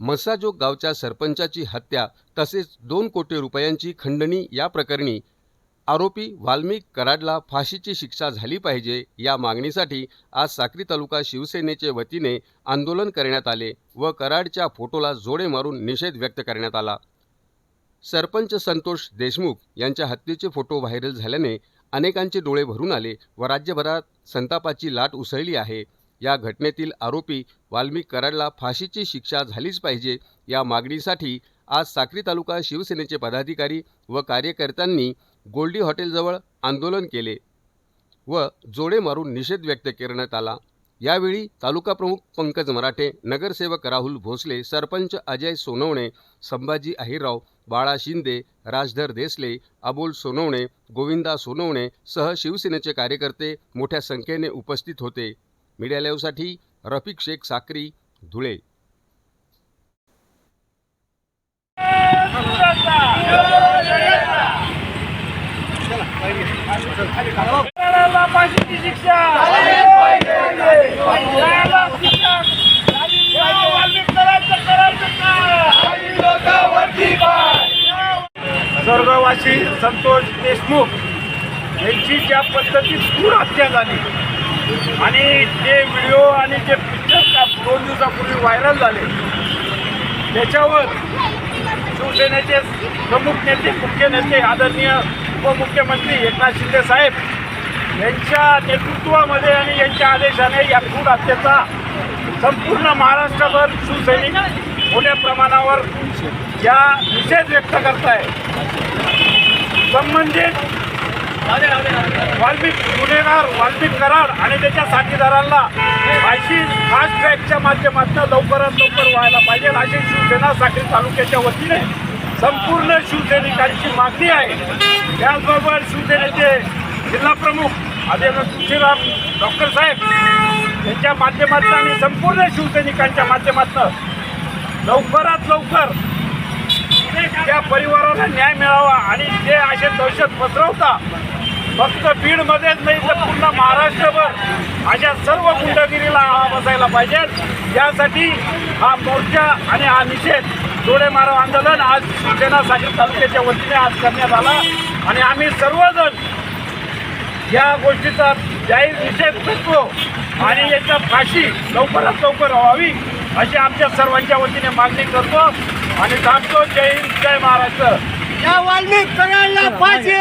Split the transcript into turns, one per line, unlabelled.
मसाजोग गावच्या सरपंचाची हत्या तसेच दोन कोटी रुपयांची खंडणी या प्रकरणी आरोपी वाल्मिक कराडला फाशीची शिक्षा झाली पाहिजे या मागणीसाठी आज साक्री तालुका शिवसेनेचे वतीने आंदोलन करण्यात आले व कराडच्या फोटोला जोडे मारून निषेध व्यक्त करण्यात आला. सरपंच संतोष देशमुख यांच्या हत्येचे फोटो व्हायरल झाल्याने अनेकांचे डोळे भरून आले व राज्यभरात संतापाची लाट उसळली आहे. या घटनेतील आरोपी वाल्मिक कराडला फाशीची शिक्षा झालीच पाहिजे या मागणीसाठी आज साक्री तालुका शिवसेनेचे पदाधिकारी व कार्यकर्त्यांनी गोल्डी हॉटेलजवळ आंदोलन केले व जोडे मारून निषेध व्यक्त करण्यात आला. यावेळी तालुका प्रमुख पंकज मराठे नगरसेवक राहुल भोसले सरपंच अजय सोनवणे संभाजी अहिरराव बाळा शिंदे राजधर देसले अबोल सोनवणे गोविंदा सोनवणे सह शिवसेनेचे कार्यकर्ते मोठ्या संख्येने उपस्थित होते. मीडिया लाईव्हसाठी रफिक शेख साक्री धुळे.
स्वर्गवासी संतोष देशमुख यांची ज्या पद्धतीत क्रूर हत्या झाली आणि जे व्हिडिओ आणि जे पिक्चर दोन दिवसापूर्वी व्हायरल झाले त्याच्यावर शिवसेनेचे प्रमुख नेते मुख्य नेते आदरणीय उपमुख्यमंत्री एकनाथ शिंदे साहेब यांच्या नेतृत्वामध्ये आणि यांच्या आदेशाने या खूप हत्येचा संपूर्ण महाराष्ट्रभर शिवसैनिक मोठ्या प्रमाणावर या निषेध व्यक्त करत आहे संबंधित वाल्मिक गुन्हेगार वाल्मिक कराड आणि त्याच्या साथीदारांना फाशी फास्ट ट्रॅकच्या माध्यमातून लवकरात लवकर व्हायला पाहिजे. अशी शिवसेना साखरी तालुक्याच्या वतीने संपूर्ण शिवसैनिकांची मागणी आहे. त्याचबरोबर शिवसेनेचे जिल्हाप्रमुख प्रमुख तुळशीराम डॉक्टर साहेब यांच्या माध्यमातून आणि संपूर्ण शिवसैनिकांच्या माध्यमातून लवकरात लवकर त्या परिवाराला न्याय मिळावा आणि जे असे दहशत पसरवता फक्त बीडमध्येच नाही तर पूर्ण महाराष्ट्रभर अशा सर्व गुंडगिरीला आळा बसायला पाहिजे. यासाठी हा मोर्चा आणि हा निषेध डोळे मारव आंदोलन आज शिवसेना साखर तालुक्याच्या वतीने आज करण्यात आला. आणि आम्ही सर्वजण या गोष्टीचा जाहीर निषेध करतो आणि याच्या फाशी लवकरात लवकर व्हावी. अशी आमच्या सर्वांच्या वतीने मागणी करतो आणि थांबतो जय हिंद जय महाराष्ट्र.
या वाल्मिक करायला पाहिजे.